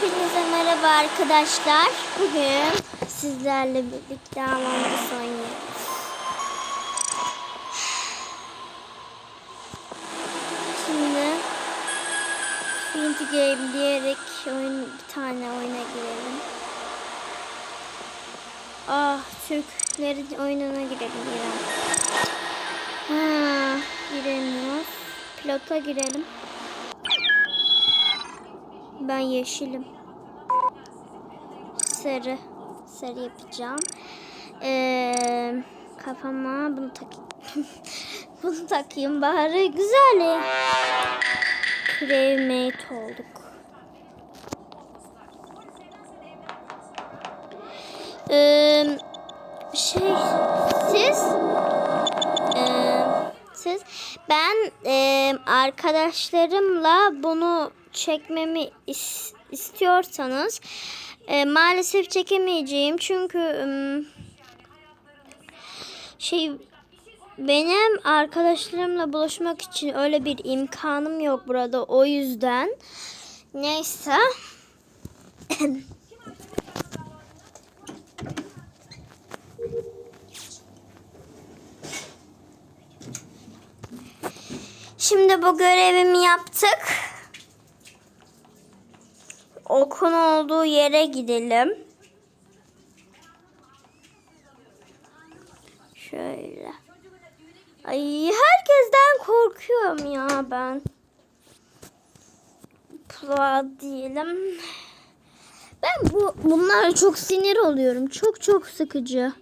Hepinize merhaba arkadaşlar. Bugün sizlerle birlikte Among oynuyoruz. Şimdi Finity Game diyerek oyun, bir tane oyuna girelim. Ah Türklerin oyununa girelim İrem. Ha, giremiyoruz. Pilota girelim. Ben yeşilim. Sarı. Sarı yapacağım. Ee, kafama bunu takayım. bunu takayım bari. Güzel ya. Crewmate olduk. Ee, şey siz ee, siz ben ee, arkadaşlarımla bunu çekmemi is- istiyorsanız e, maalesef çekemeyeceğim çünkü ım, şey benim arkadaşlarımla buluşmak için öyle bir imkanım yok burada o yüzden neyse Şimdi bu görevimi yaptık. Okun olduğu yere gidelim. Şöyle. Ay herkesten korkuyorum ya ben. Pla diyelim. Ben bu bunlara çok sinir oluyorum. Çok çok sıkıcı.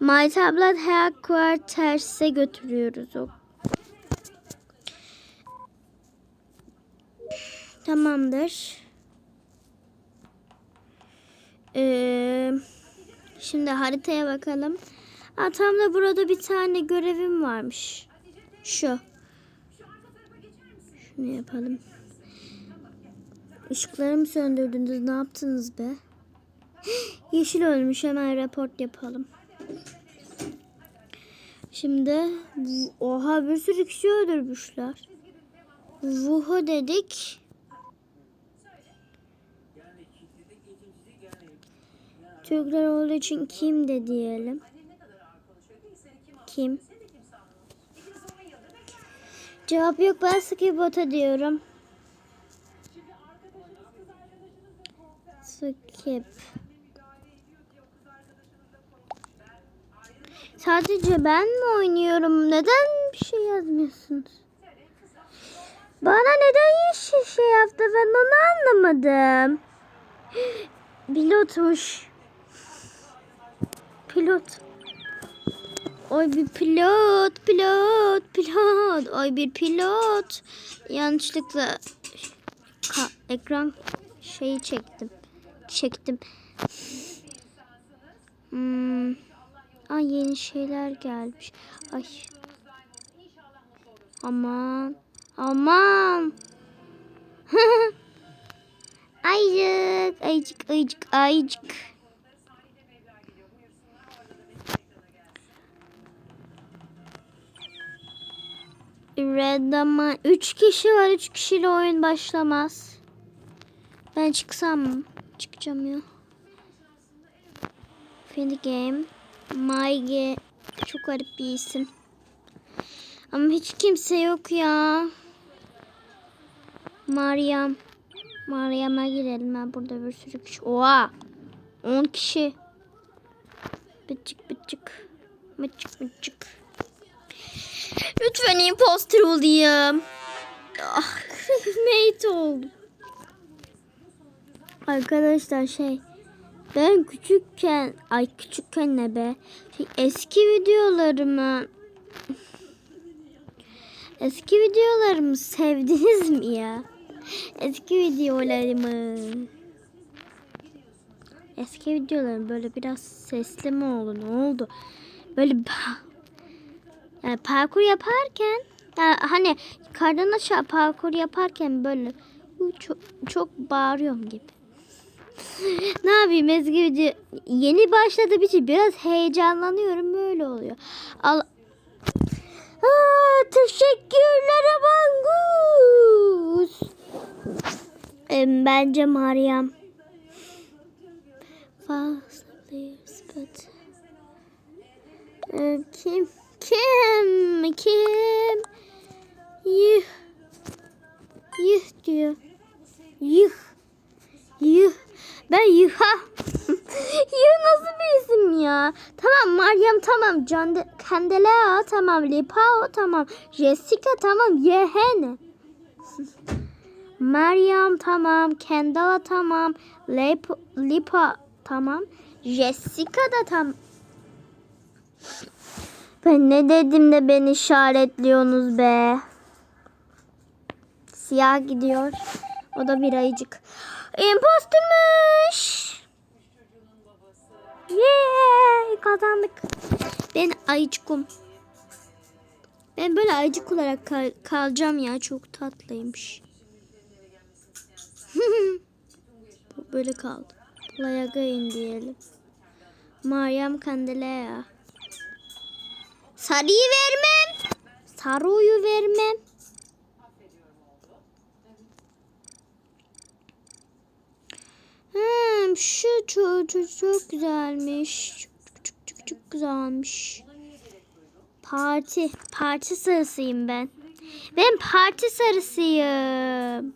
My tablet her terse götürüyoruz o. Tamamdır. Ee, şimdi haritaya bakalım. Aa, tam da burada bir tane görevim varmış. Şu. Şunu yapalım. Işıklarımı söndürdünüz. Ne yaptınız be? Yeşil ölmüş. Hemen raport yapalım. Şimdi oha bir sürü kişi öldürmüşler. Vuhu dedik. Türkler olduğu için kim de diyelim. Kim? Cevap yok ben Skipbot'a diyorum. Skip. Sadece ben mi oynuyorum? Neden bir şey yazmıyorsunuz? Bana neden yeşil şey yaptı ben onu anlamadım. Pilotmuş. Pilot. Oy bir pilot, pilot, pilot. Oy bir pilot. Yanlışlıkla ka- ekran şeyi çektim. Çektim. Hmm. Ay yeni şeyler gelmiş. Ay. Aman. Aman. ayıcık, ayıcık, ayıcık, ayıcık. Red ama 3 kişi var. 3 kişiyle oyun başlamaz. Ben çıksam mı? Çıkacağım ya. Find game. My game. Çok garip bir isim. Ama hiç kimse yok ya. Meryem. Meryem'e girelim. Ben burada bir sürü kişi. Oha. 10 kişi. Bıçık bıçık. Bıçık bıçık. Lütfen imposter olayım. Ah, mate oldum. Arkadaşlar şey ben küçükken ay küçükken ne be şey, eski videolarımı eski videolarımı sevdiniz mi ya? Eski videolarımı eski videolarım böyle biraz sesli mi oldu ne oldu? Böyle yani parkur yaparken yani hani kardan aşağı parkur yaparken böyle çok, çok bağırıyorum gibi. ne yapayım Ezgi video yeni başladığı için biraz heyecanlanıyorum böyle oluyor. Al Aa, teşekkürler Amangus. Bence Meryem. fast but Ee, kim kim? Kim? Yuh. Yuh diyor. Yuh. Yuh. Ben yuha yuh nasıl bir isim ya? Tamam Meryem tamam. Cande Candela tamam. Lipao tamam. Jessica tamam. Yehene Meryem tamam, Kendall tamam, Lip, Lipa tamam, Jessica da tam. Ben ne dedim de beni işaretliyorsunuz be. Siyah gidiyor. O da bir ayıcık. Impostermış. Yay kazandık. Ben ayıcıkum. Ben böyle ayıcık olarak kal- kalacağım ya. Çok tatlıymış. Böyle kaldı. Layagayın diyelim. Meryem Candelea. Sarıyı vermem. Sarıyı vermem. Hmm, şu çok, çok, çok güzelmiş. Çok, çok, çok, çok güzelmiş. Parti. Parti sarısıyım ben. Ben parti sarısıyım.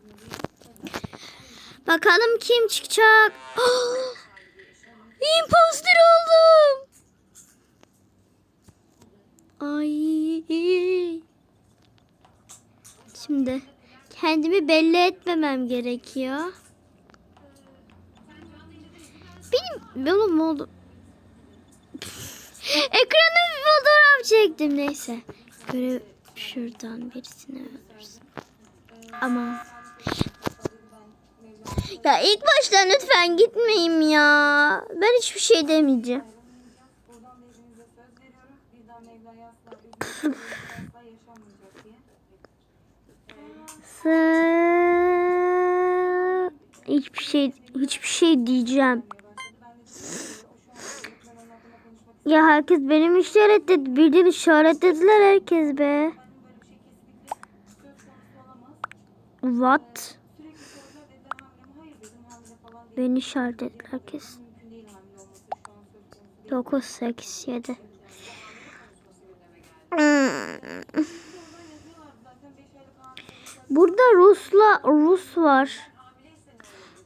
Bakalım kim çıkacak. Imposter oldum. Ay. Şimdi kendimi belli etmemem gerekiyor. Benim oğlum oldu. Ekrana bir fotoğraf çektim neyse. Görev şuradan birisini öldürsün. Ama ya ilk baştan lütfen gitmeyeyim ya. Ben hiçbir şey demeyeceğim. Söz veriyorum. Bir daha Mevla'ya asla üzülmeyecek, asla yaşanmayacak diye. Sen... Hiçbir şey hiçbir şey diyeceğim. Ya herkes benim işaretledi. Birden işaretlediler herkes be. What? Sürekli sordular dediler hamile 9, 8, 7. Yazıyorlardı zaten 5 aylık hamile. Burada Rusla Rus var.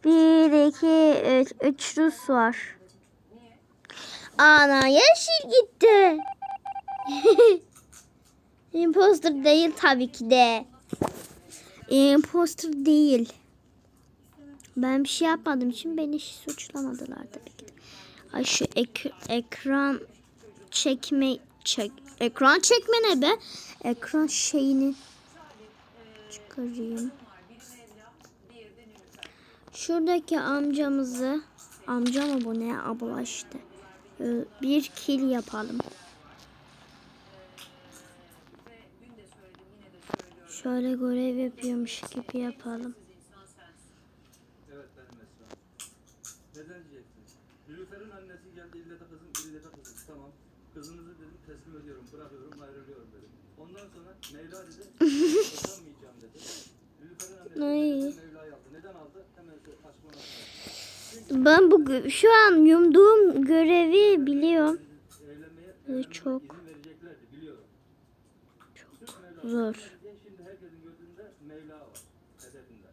1, 2, 3, 3 Rus var. Ana yeşil gitti. Imposter değil tabii ki de. Imposter değil. Ben bir şey yapmadığım için beni suçlamadılar tabii. Ay şu ek- ekran çekme çek ekran çekme ne be? Ekran şeyini çıkarayım. Şuradaki amcamızı amca mı bu ne abla işte. Ee, Bir kill yapalım. Şöyle görev yapıyormuş gibi yapalım. Evet benim Esra. Neden diyeceksin? Nilüfer'in annesi geldi ille de kızım ille de kızım. Tamam. Kızınızı dedim teslim ediyorum, bırakıyorum, ayrılıyorum dedim. Ondan sonra Mevla dedi, boşanmayacağım dedi. Nilüfer'in annesi Mevla'yı aldı. Neden aldı? Hemen söyle, açıklama yapayım. Ben bu şu an yumduğum görevi biliyorum. Evlenmeye, çok biliyorum. zor. Şimdi herkesin gözünde Mevla var. Hedefinde.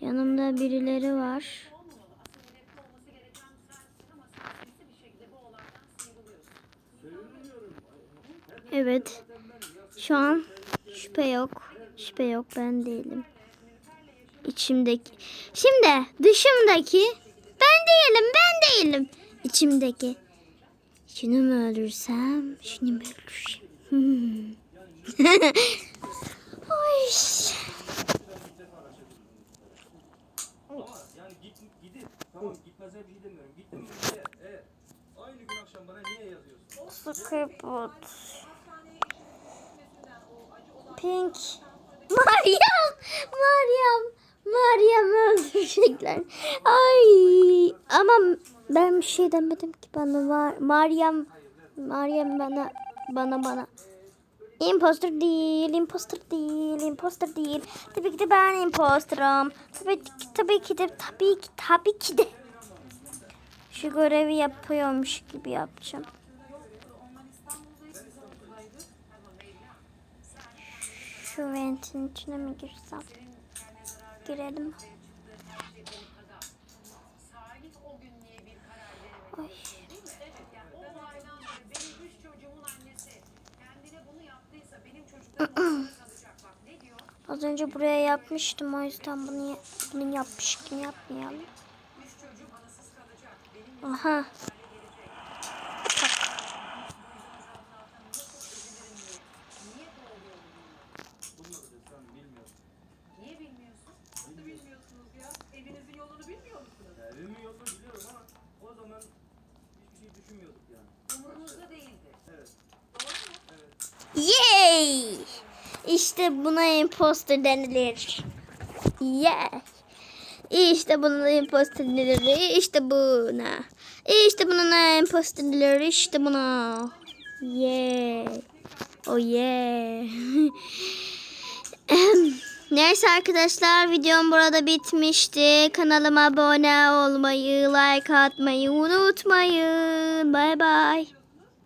Yanımda birileri var. Evet. Şu an şüphe yok. Şüphe yok ben değilim. İçimdeki. Şimdi dışımdaki ben değilim ben değilim. İçimdeki. Şunu mu öldürsem? Şunu mu öldürsem? Hmm. Oy. Ama yani git, gidip, tamam gitmeze bir şey demiyorum. Gittim diye, aynı gün akşam bana niye yazıyorsun? Skipot. Pink. Meryem. Meryem. Meryem öldürecekler. Ay. Ama ben bir şey demedim ki bana. var. Meryem. Meryem bana. Bana bana. Imposter değil, imposter değil, imposter değil. Tabii ki de ben imposterım. Tabii tabii ki de, tabii ki, tabii ki de. Şu görevi yapıyormuş gibi yapacağım. Şu ventin içine mi girsem? Girelim. Salih o gün niye bir karar veremedi? Ay. Değil mi? Evet yani o olaydan beri benim üç çocuğumun annesi kendine bunu yaptıysa benim çocuklarım ortada kalacak. Bak ne diyor? Az önce buraya yapmıştım o yüzden bunu bunu yapmış gibi yapmayalım. Aha. niye bu oluyor bu dünya? Bulmadı Esra Hanım bilmiyorum. Niye bilmiyorsun? Nasıl bilmiyorsunuz ya? Evinizin yolunu bilmiyor musunuz? Ya, evimin yolunu biliyorum ama o zaman hiçbir şey düşünmüyorduk yani. Umurunuzda değildi. Evet. Doğru mu? Evet. Yay! İşte buna imposter denilir. Yeah. İşte buna imposter denilir. İşte buna. İşte buna imposter denilir. İşte buna. Yeah. Oh yeah. Neyse arkadaşlar videom burada bitmişti. Kanalıma abone olmayı, like atmayı unutmayın. Bay bay.